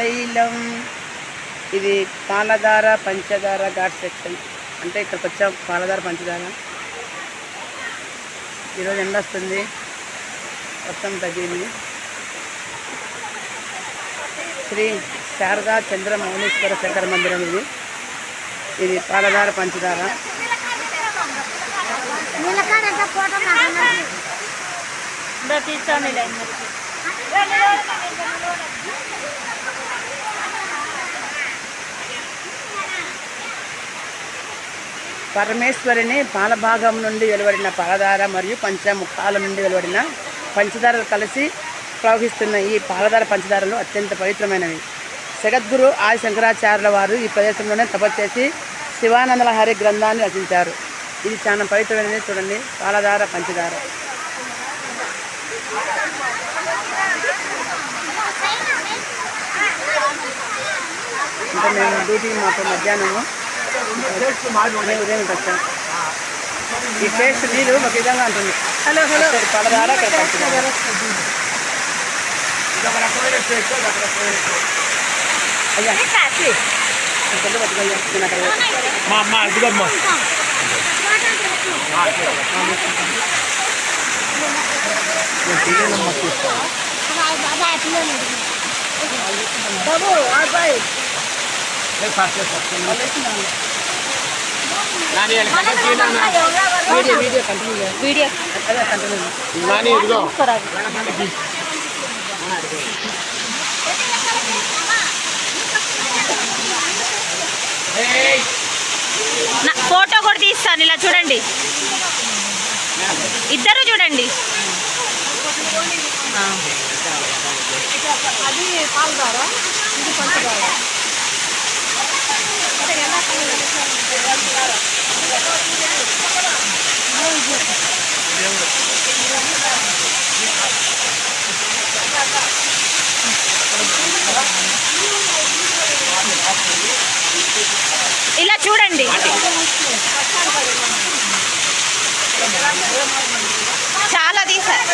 శ్రీశైలం ఇది పాలధార పంచదార ఘాట్ సెక్షన్. అంటే ఇక్కడికి వచ్చాం పాలధార పంచదార ఈరోజు ఎండ వస్తుంది. వర్షం తగ్గింది. శ్రీ శారదా చంద్ర మౌళీశ్వర శంకర మందిరం ఇది. ఇది పాలధార పంచదార తీసుకోండి పరమేశ్వరిని పాలభాగం నుండి వెలువడిన పాలధార మరియు పంచముఖాల నుండి వెలువడిన పంచదారలు కలిసి ప్రవహిస్తున్న ఈ పాలధార పంచదారలు అత్యంత పవిత్రమైనవి. జగద్గురు ఆది శంకరాచార్యుల వారు ఈ ప్రదేశంలోనే తపస్సు చేసి శివానందలహరి గ్రంథాన్ని రచించారు. ఇది చాలా పవిత్రమైనది. చూడండి పాలధార పంచదార. ఇంకా మేము డ్యూటీ మాకు మధ్యాహ్నము. మేము ఉదయం వచ్చాం ఈ టేస్ట్ నీరు ఒక విధంగా ఉంటుంది హలో హలో పడదారా ఇక్కడ పంచదార అయ్యా ఇక్కడ పట్టుకోయ్యా నేను అక్కడ పోతా. మా అమ్మ ఇదిగమ్మా బాబు అబ్బాయి నాని వీడియో నాని ఇదిగో. నా ఫోటో కూడా తీస్తాను ఇలా చూడండి. ఇద్దరు చూడండి. ఆ. అది పాలదార ఇది పంచదార? చూడండి. చాలా తీసారు